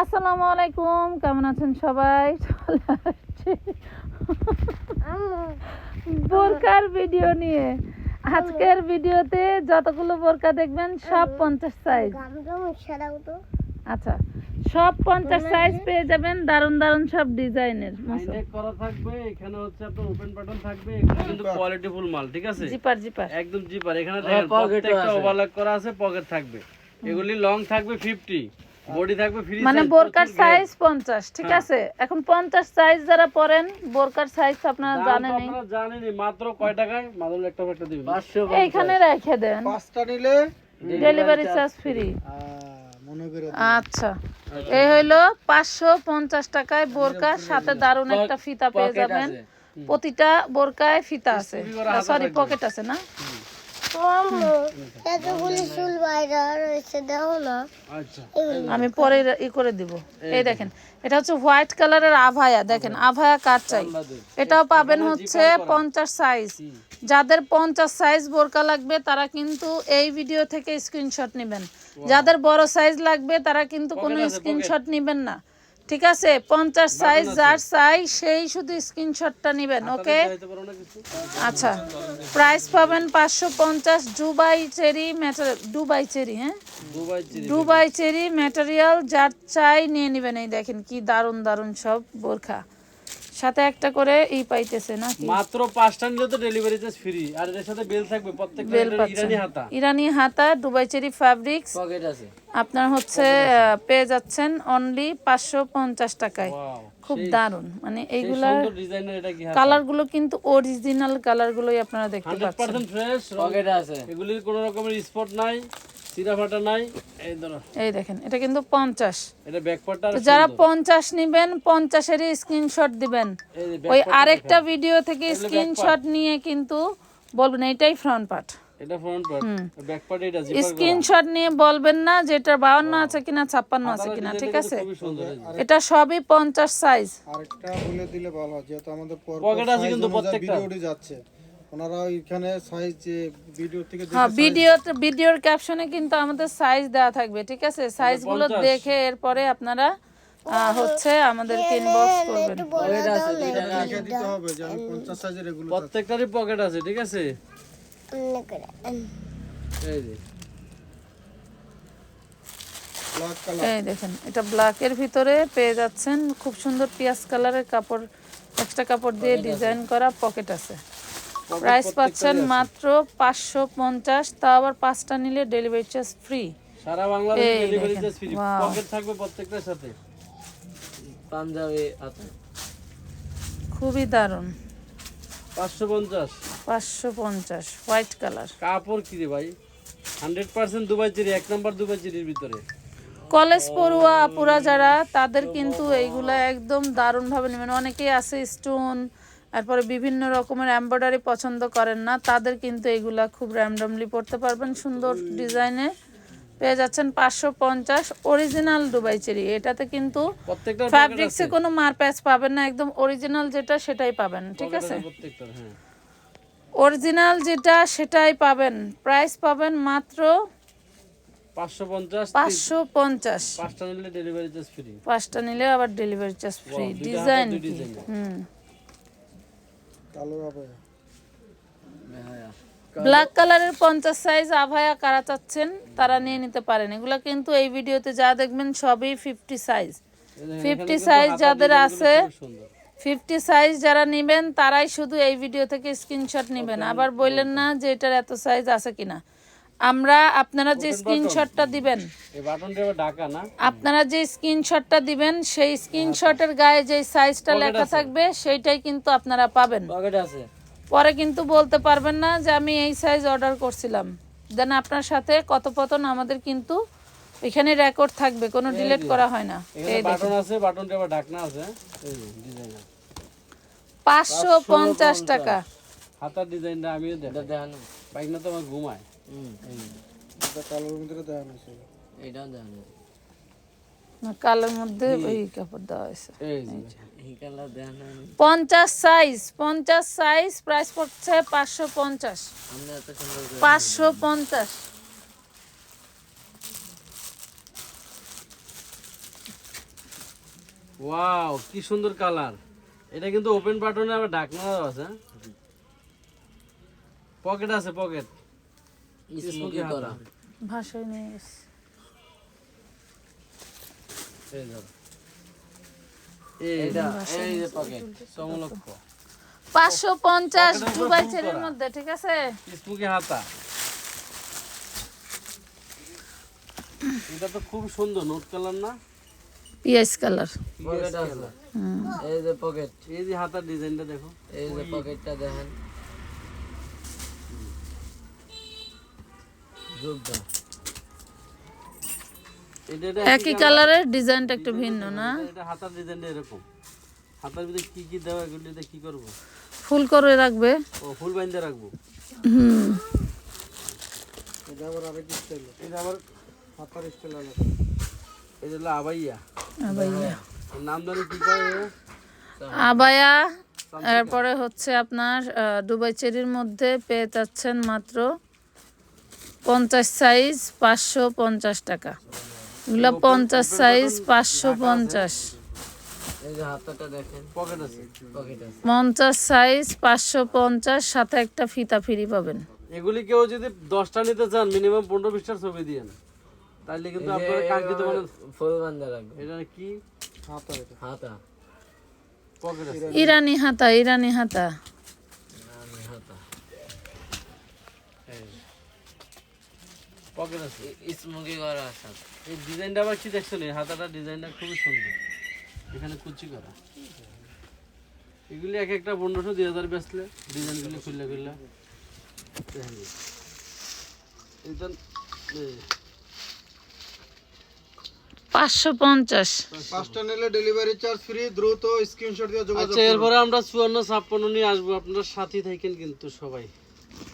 আসসালামু আলাইকুম কেমন আছেন সবাই? বোরকার ভিডিও নিয়ে। আজকের ভিডিওতে যতগুলো বোরকা দেখবেন সব পঞ্চাশ সাইজ আচ্ছা সব পঞ্চাশ সাইজ পেয়ে যাবেন দারুণ দারুণ সব ডিজাইনের। করা থাকবে এখানে হচ্ছে আপনার ওপেন বাটন থাকবে এগুলো কিন্তু কোয়ালিটি ফুল মাল ঠিক আছে? Zipper zipper. একদম জিপার এখানে দেখেন প্রত্যেকটা ওভারলক করা আছে পকেট থাকবে। এগুলি লং থাকবে 50 বডি থাকবে ফ্রি মানে বোরকার সাইজ পঞ্চাশ ঠিক আছে? এখন পঞ্চাশ সাইজ যারা পরেন বোরকার সাইজ আপনারা জানেনই। আপনারা জানেনই মাত্র কয় টাকায়? মাদুল একটা একটা দিবেন। এইখানে রেখে দেন। পাঁচটা নিলে ডেলিভারি চার্জ ফ্রি আচ্ছা। এই হইল পাঁচশো পঞ্চাশ টাকায় বোরকার সাথে দারুণ একটা ফিতা পেয়ে যাবেন। প্রতিটা বোরকায় ফিতা আছে। সরি পকেট আছে না? আচ্ছা। আমি পরে ই করে দিব। এই দেখেন। এটা হচ্ছে হোয়াইট কালারের আভায়া দেখেন আভায়া। কার চাই? এটাও পাবেন হচ্ছে পঞ্চাশ সাইজ যাদের পঞ্চাশ সাইজ বোরকা লাগবে তারা কিন্তু এই ভিডিও থেকে স্ক্রিনশট নেবেন। যাদের বড় সাইজ লাগবে তারা কিন্তু কোনো স্ক্রিনশট নেবেন না। ঠিক আছে? পঞ্চাশ সাইজ যার চাই সেই শুধু স্ক্রিনশটটা নেবেন ওকে আচ্ছা প্রাইস পাবেন পাঁচশো পঞ্চাশ ডুবাই চেরি দুবাই চেরি হ্যাঁ? ডুবাই দুবাই চেরি ম্যাটেরিয়াল যার চাই নিয়ে নেবেন। এই দেখেন কি দারুণ দারুণ সব বোরখা। সাথে একটা করে ই পাইতেছে না মাত্র পাঁচটা নিলে তো ডেলিভারি চার্জ ফ্রি আর এর সাথে বেল থাকবে প্রত্যেকটা বেল ইরানি হাতা। ইরানি হাতা দুবাই চেরি ফ্যাব্রিক্স পকেট আছে। আপনার হচ্ছে পেয়ে যাচ্ছেন অনলি পাঁচশো পঞ্চাশ টাকায়। খুব দারুণ। মানে এইগুলা সুন্দর ডিজাইনের এটা কি হাতা? কালারগুলো কিন্তু অরিজিনাল কালার গুলোই আপনারা দেখতে পাচ্ছেন। 100% ফ্রেশ পকেট আছে। এগুলির কোনো রকমের স্পট নাই। চিরা ফাটা নাই এই ধরো। এই দেখেন এটা কিন্তু পঞ্চাশ। এটা ব্যাকপার্টটা তো যারা পঞ্চাশ নিবেন পঞ্চাশেরই স্ক্রিনশট দিবেন। ওই আরেকটা ভিডিও থেকে স্ক্রিনশট নিয়ে কিন্তু বলবেন এটাই ফ্রন্ট পার্ট এটা ফ্রন্ট পার্ট ব্যাক পার্ট এটা জিপার স্ক্রিনশট নিয়ে বলবেন না যে এটা বাউন্ন আছে কিনা ছাপ্পান্ন আছে কিনা ঠিক আছে। এটা সবই পঞ্চাশ সাইজ আরেকটা বলে দিলে ভালো যেহেতু আমাদের Pocket আছে কিন্তু প্রত্যেকটা। ভিডিওটি যাচ্ছে। ওনারা ওইখানে সাইজ যে ভিডিও থেকে হ্যাঁ ভিডিও ভিডিওর ক্যাপশনে কিন্তু আমাদের সাইজ দেওয়া থাকবে ঠিক আছে? সাইজগুলো দেখে এরপরে আপনারা হচ্ছে আমাদেরকে ইনবক্স করবেন। দেখে দিতে হবে যে আমি পঞ্চাশ সাইজের এগুলো প্রত্যেকটারই পকেট আছে ঠিক আছে? এই যে। এই দেখেন এটা ব্ল্যাকের ভিতরে পেয়ে যাচ্ছেন খুব সুন্দর পিয়াজ কালারের কাপড় এক্সট্রা কাপড় দিয়ে ডিজাইন করা পকেট আছে। প্রাইস পাচ্ছেন মাত্র পাঁচশো পঞ্চাশ তা আবার পাঁচটা নিলে ডেলিভারি চার্জ ফ্রি সারা বাংলাদেশে এই ডেলিভারি চার্জ ফ্রি পকেট থাকবে প্রত্যেকটার সাথে। পাঞ্জাবি আছে খুবই দারুণ। হোয়াইট কালার কাপড় কি রে ভাই? হান্ড্রেড পার্সেন্ট দুবাই চিরি এক নাম্বার দুবাই চিরির ভিতরে। কলেজ পড়ুয়া আপুরা যারা তাদের কিন্তু এইগুলা একদম দারুণভাবে নেবেন। অনেকেই আছে স্টোন তারপরে বিভিন্ন রকমের এমব্রয়ডারি পছন্দ করেন না তাদের কিন্তু এইগুলা খুব র্যান্ডমলি পড়তে পারবেন। সুন্দর ডিজাইনে পেয়ে যাচ্ছেন পাঁচশো পঞ্চাশ। অরিজিনাল দুবাই চেরি এটাতে কিন্তু ফ্যাব্রিক্সে কোনো মারপ্যাচ পাবেন না একদম অরিজিনাল যেটা সেটাই পাবেন ঠিক আছে? হ্যাঁ। অরিজিনাল যেটা সেটাই পাবেন প্রাইস পাবেন মাত্র পাঁচশো পঞ্চাশ পাঁচটা নিলে আবার ডেলিভারি চার্জ ফ্রি ডিজাইন হুম। কালো ব্ল্যাক কালারের পঞ্চাশ সাইজ আভায়া কারা চাচ্ছেন তারা নিয়ে নিতে পারেন। এগুলো কিন্তু এই ভিডিওতে যা দেখবেন সবই ফিফটি সাইজ ফিফটি সাইজ যাদের আছে ফিফটি সাইজ যারা নেবেন তারাই শুধু এই ভিডিও থেকে স্ক্রিনশট নেবেন। আবার বললেন না যে এটার এত সাইজ আছে কিনা। আমরা আপনারা যে স্ক্রিনশটটা দিবেন। এই বাটনটা এবার ঢাকা না? আপনারা যে স্ক্রিনশটটা দিবেন সেই স্ক্রিনশটের গায়ে যে সাইজটা লেখা থাকবে সেইটাই কিন্তু আপনারা পাবেন। পকেট আছে। পরে কিন্তু বলতে পারবেন না যে আমি এই সাইজ অর্ডার করছিলাম। দেন আপনার সাথে কথোপকথন আমাদের কিন্তু এখানে রেকর্ড থাকবে কোনো ডিলিট করা হয় না। এখানে বাটন আছে বাটনটা আবার ঢাকনা আছে। এই পাঁচশো পঞ্চাশ টাকা। হাতার ডিজাইনটা আমিও দেখ দেখানো। বাইক না তো আমার ঘুমায়। এই কালোর মধ্যে ওই কাপড় দেওয়া হয়েছে। পঞ্চাশ সাইজ পঞ্চাশ সাইজ প্রাইস পড়ছে পাঁচশো পঞ্চাশ। পাঁচশো পঞ্চাশ। ওয়াও কি সুন্দর কালার। এটা কিন্তু ওপেন বাটনে আবার ঢাকনাও আছে পকেট আছে পকেট স্মোকি করা ভাষায় নিয়ে গেছি এই ধরো। যে পকেট সমলক্ষ পাঁচশো পঞ্চাশ দুবাই চেরির মধ্যে ঠিক আছে? স্মুকি হাতা। এটা তো খুব সুন্দর নোট কালার না? পিএস কালার পকেট আছে। এই যে পকেট এই যে হাতার ডিজাইনটা দেখো। এই যে পকেটটা দেখেন। একই কালারের ডিজাইনটা একটু ভিন্ন না? এটা হাতার ডিজাইনটা এরকম। হাতার ভিতরে কি কি দেওয়া এগুলো দিয়ে কি করব? ফুল করে রাখবে। ও ফুল বাইন্দে রাখব? হুম। এটা আবার আরেক স্টাইল এটা আবার হাতার স্টাইল আলাদা। এটা হলো আবাইয়া। আবাইয়া। নাম জানি কি করে আবায়া এরপরে হচ্ছে আপনার দুবাই চেরির মধ্যে পেয়ে যাচ্ছেন মাত্র পঞ্চাশ সাইজ পাঁচশো পঞ্চাশ টাকা। এগুলো পঞ্চাশ সাইজ পাঁচশো পঞ্চাশ। এই যে হাতাটা দেখেন পকেট আছে পকেট আছে পঞ্চাশ সাইজ পাঁচশো পঞ্চাশ সাথে একটা ফিতা ফ্রি পাবেন। এগুলি কেউ যদি দশটা নিতে চান মিনিমাম পনেরো বিশটার ছবি দিয়েন তাহলে কিন্তু আপনার কাঙ্ক্ষিত মানে ফুল বান্ধা রাখবে। এটা কি? হাতা হাতা। ইরানি হাতা ইরানি হাতা আমি হাতা পকেট আছে। স্মোকি করা আছে। এই ডিজাইনটা আবার কি দেখছেন এই হাতাটা ডিজাইনটা খুবই সুন্দর। এখানে কুচি করা। এগুলি এক একটা পনেরোশো দুই হাজার বেচলে ডিজাইনগুলি খুললে খুললে। পাঁচশো পঞ্চাশ। পাঁচটা নিলে ডেলিভারি চার্জ ফ্রি দ্রুত স্ক্রিনশট দিয়ে যোগাযোগ আচ্ছা এরপরে আমরা চুয়ান্ন ছাপ্পান্ন নিয়ে আসব। আপনার সাথী থাকেন কিন্তু সবাই।